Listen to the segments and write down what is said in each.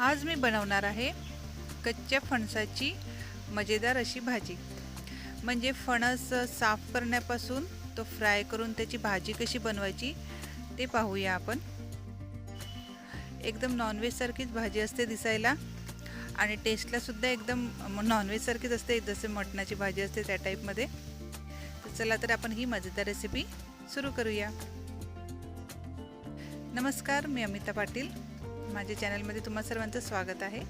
आज मी बनवणार आहे कच्च्या फणसाची मजेदार अशी भाजी. म्हणजे फणस साफ करण्यापासून तो फ्राय करून त्याची भाजी कशी बनवायची ते पाहूया आपण. एकदम नॉनव्हेजसारखीच भाजी असते दिसायला. आणि टेस्टलासुद्धा एकदम नॉनव्हेजसारखीच असते जसे मटणाची भाजी असते त्या टाईपमध्ये तर चला तर आपण ही मजेदार रेसिपी सुरू करूया. नमस्कार मी अमिता पाटील. माझ्या चॅनलमध्ये तुम्हा सर्वांचं स्वागत आहे.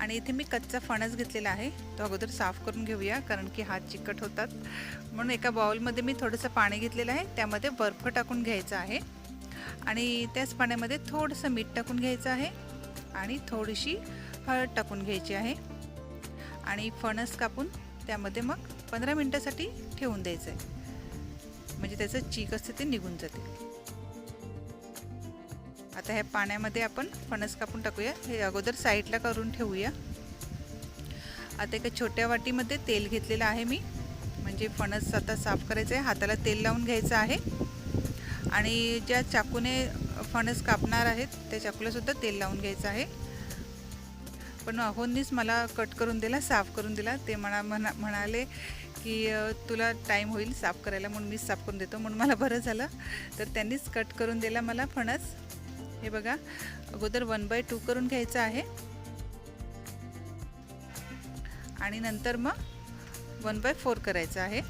आणि इथे मी कच्चा फणस घेतलेला आहे. तो अगोदर साफ करून घेऊया कारण की हात चिकट होतात. म्हणून एका बाउलमध्ये मी थोडंसं पाणी घेतलेलं आहे. त्यामध्ये बर्फ टाकून घ्यायचं आहे. आणि त्याच पाण्यामध्ये थोडंसं मीठ टाकून घ्यायचं आहे. आणि थोडीशी हळद टाकून घ्यायची आहे. आणि फणस कापून त्यामध्ये मग पंधरा मिनटासाठी ठेवून द्यायचं आहे म्हणजे त्याचं चीक असते ते निघून जाते. आता ह्या पाण्यामध्ये आपण फणस कापून टाकूया. हे अगोदर साईडला करून ठेवूया. आता एका छोट्या वाटीमध्ये तेल घेतलेलं आहे मी. म्हणजे फणस आता साफ करायचं आहे. हाताला तेल लावून घ्यायचं आहे. आणि ज्या चाकूने फणस कापणार आहेत त्या चाकूलासुद्धा तेल लावून घ्यायचं आहे. पण अहोंनीच मला कट करून दिला साफ करून दिला. ते म्हणा म्हणा म्हणाले की तुला टाईम होईल साफ करायला म्हणून मीच साफ करून देतो. म्हणून मला बरं झालं. तर त्यांनीच कट करून दिला मला फणस. हे बघा अगोदर वन बाय टू करून घ्यायचं आहे. आणि नंतर मग वन बाय फोर करायचं आहे.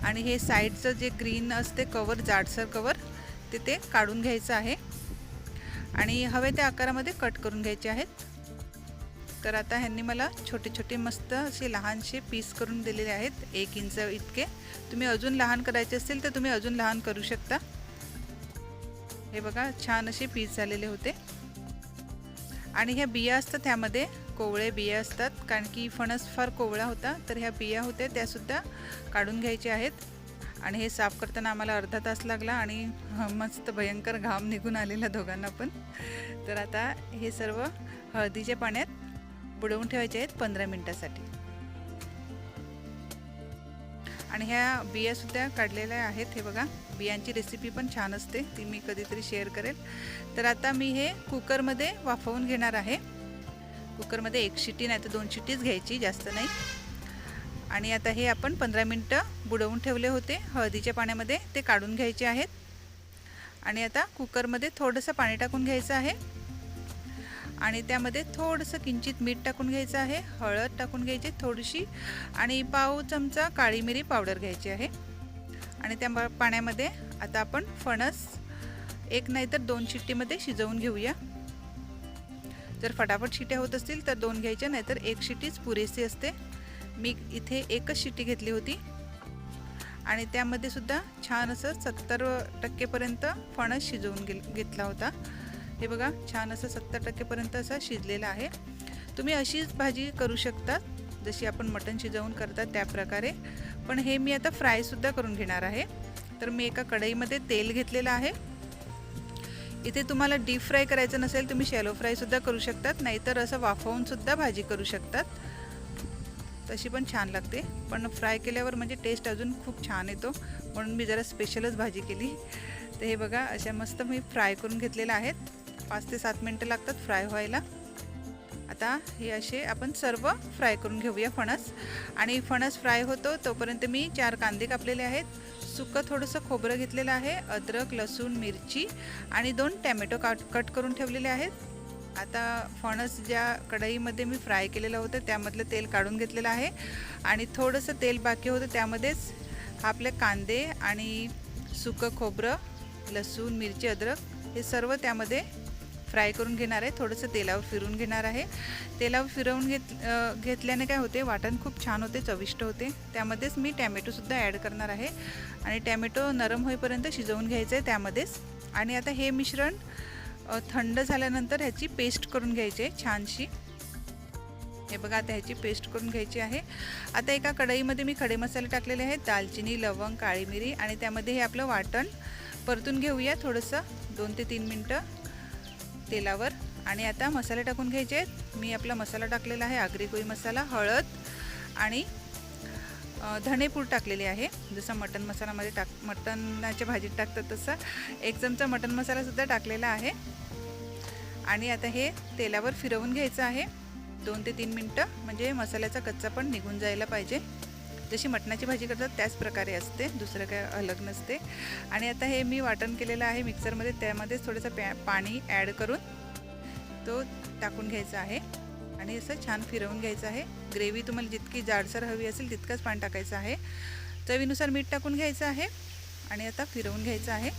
आणि हे साईडचं जे ग्रीन असते कवर जाडसर कवर ते ते काढून घ्यायचं आहे. आणि हवे त्या आकारामध्ये कट करून घ्यायचे आहेत. तर आता ह्यांनी मला छोटे छोटे मस्त असे लहानसे पीस करून दिलेले आहेत एक इंच इतके. तुम्ही अजून लहान करायचे असतील तर तुम्ही अजून लहान करू शकता. हे बघा छान असे पीस झालेले होते. आणि ह्या बिया असतात त्यामध्ये कोवळे बिया असतात. कारण की फणस फार कोवळा होता तर ह्या बिया होत्या त्यासुद्धा काढून घ्यायच्या आहेत. आणि हे साफ करताना आम्हाला अर्धा तास लागला आणि मस्त भयंकर घाम निघून आलेला दोघांना पण. तर आता हे सर्व हळदीच्या पाण्यात बुडवून ठेवायचे आहेत पंधरा मिनटासाठी. आणि ह्या बियासुद्धा काढलेल्या आहेत. हे बघा बियांची रेसिपी पण छान असते ती मी कधीतरी शेअर करेल. तर आता मी हे कुकरमध्ये वाफवून घेणार आहे. कुकरमध्ये एक शिटी नाही तर दोन शिटीच घ्यायची जास्त नाही. आणि आता हे आपण पंधरा मिनटं बुडवून ठेवले होते. हळदीच्या पाण्यामध्ये ते काढून घ्यायचे आहेत. आणि आता कुकरमध्ये थोडंसं पाणी टाकून घ्यायचं आहे. आणि त्यामध्ये थोडंसं किंचित मीठ टाकून घ्यायचं आहे हळद टाकून घ्यायची थोडीशी आणि पाव चमचा काळी मिरी पावडर घ्यायची आहे. आणि त्या पाण्यामध्ये आता आपण फणस एक नाहीतर दोन शिट्टीमध्ये शिजवून घेऊया. जर फटाफट शिट्या होत असतील तर दोन घ्यायच्या नाहीतर एक शिट्टीच पुरेशी असते. मी इथे एकच शिट्टी घेतली होती. आणि त्यामध्ये सुद्धा छान असं सत्तर टक्केपर्यंत फणस शिजवून घेतला होता. हे बघा छान असं सत्तर टक्केपर्यंत असं शिजलेलं आहे. तुम्ही अशीच भाजी करू शकता जशी आपण मटण शिजवून करतात त्या प्रकारे. पण हे मी आता फ्रायसुद्धा करून घेणार आहे. तर मी एका कढईमध्ये तेल घेतलेलं आहे. इथे तुम्हाला डीप फ्राय करायचं नसेल तुम्ही शॅलो फ्रायसुद्धा करू शकतात. नाहीतर असं वाफवूनसुद्धा भाजी करू शकतात. तशी पण छान लागते. पण फ्राय केल्यावर म्हणजे टेस्ट अजून खूप छान येतो. म्हणून मी जरा स्पेशलच भाजी केली. तर हे बघा अशा मस्त मी फ्राय करून घेतलेल्या आहेत. पाच ते सात मिनटं लागतात फ्राय व्हायला. आता हे असे आपण सर्व फ्राय करून घेऊया फणस. आणि फणस फ्राय होतो तोपर्यंत मी चार कांदे कापलेले आहेत. सुकं थोडंसं खोबरं घेतलेलं आहे अद्रक लसूण मिरची आणि दोन टॅमॅटो काट कट करून ठेवलेले आहेत. आता फणस ज्या कढईमध्ये मी फ्राय केलेलं होतं त्यामधलं तेल काढून घेतलेलं आहे. आणि थोडंसं तेल बाकी होतं त्यामध्येच आपले कांदे आणि सुकं खोबरं लसूण मिरची अद्रक हे सर्व त्यामध्ये फ्राय करून घेणार आहे. थोडंसं तेलावर फिरून घेणार आहे. तेलावर फिरवून घेत घेतल्याने काय होते वाटण खूप छान होते चविष्ट होते. त्यामध्येच मी टॅमॅटोसुद्धा ॲड करणार आहे. आणि टॅमॅटो नरम होईपर्यंत शिजवून घ्यायचं आहे त्यामध्येच. आणि आता हे मिश्रण थंड झाल्यानंतर ह्याची पेस्ट करून घ्यायची आहे छानशी. हे बघा आता ह्याची पेस्ट करून घ्यायची आहे. आता एका कढईमध्ये मी खडे मसाले टाकलेले आहेत. दालचिनी लवंग काळी मिरी आणि त्यामध्ये हे आपलं वाटण परतून घेऊया थोडंसं दोन ते तीन मिनटं. तेलावर. आणि आता मसाले टाकून घ्यायचे आहेत. मी आपला मसाला टाकलेला आहे आगरी कोळी मसाला हळद आणि धणेपूड टाकलेली आहे. जसं मटन मसालामध्ये टाक मटणाच्या भाजीत टाकतात तसं. एक चमचा मटन मसालासुद्धा टाकलेला आहे. आणि आता हे तेलावर फिरवून घ्यायचं आहे. दोन ते तीन मिनटं. म्हणजे मसाल्याचा कच्चा पण निघून जायला पाहिजे. जशी मटणाची भाजी करतात त्याच प्रकारे असते. दुसरं काय अलग नसते. आणि आता हे मी वाटण केलेलं आहे मिक्सरमध्ये. त्यामध्ये थोडंसं पॅ पाणी ॲड करून तो टाकून घ्यायचा आहे. आणि असं छान फिरवून घ्यायचं आहे. ग्रेव्ही तुम्हाला जितकी जाडसर हवी असेल तितकंच पाणी टाकायचं आहे. चवीनुसार मीठ टाकून घ्यायचं आहे. आणि आता फिरवून घ्यायचं आहे.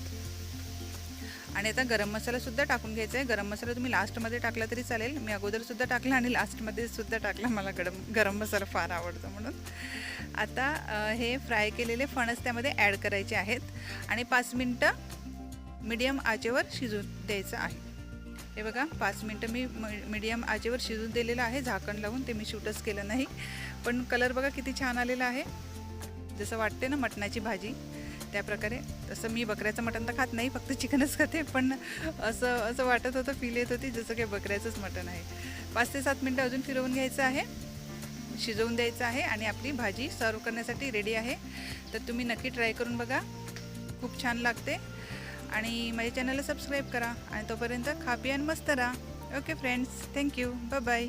आणि आता गरम मसालासुद्धा टाकून घ्यायचा आहे. गरम मसाला तुम्ही लास्टमध्ये टाकला तरी चालेल. मी अगोदरसुद्धा टाकला आणि लास्टमध्ये सुद्धा टाकला. मला गरम गरम मसाला फार आवडतो म्हणून. आता हे फ्राय केलेले फणस त्यामध्ये ॲड करायचे आहेत आणि पाच मिनटं मीडियम आचेवर शिजून द्यायचं आहे. हे बघा पाच मिनटं मी मीडियम आचेवर शिजून दिलेलं आहे. झाकण लावून ते मी शूटच केलं नाही. पण कलर बघा किती छान आलेला आहे. जसं वाटते ना मटणाची भाजी त्याप्रकारे तसं मी बकऱ्याचं मटण तर खात नाही फक्त चिकनच खाते. पण असं असं वाटत होतं फील येत होती जसं काही बकऱ्याचंच मटण आहे. पाच ते सात मिनटं अजून फिरवून घ्यायचं आहे. शिजवून द्यायचं आहे आणि आपली भाजी सर्व करण्यासाठी रेडी आहे. तर तुम्ही नक्की ट्राय करून बघा. खूप छान लागते. आणि माझ्या चॅनलला सबस्क्राईब करा. आणि तोपर्यंत खा पी आणि मस्त राहा. Okay friends thank you bye bye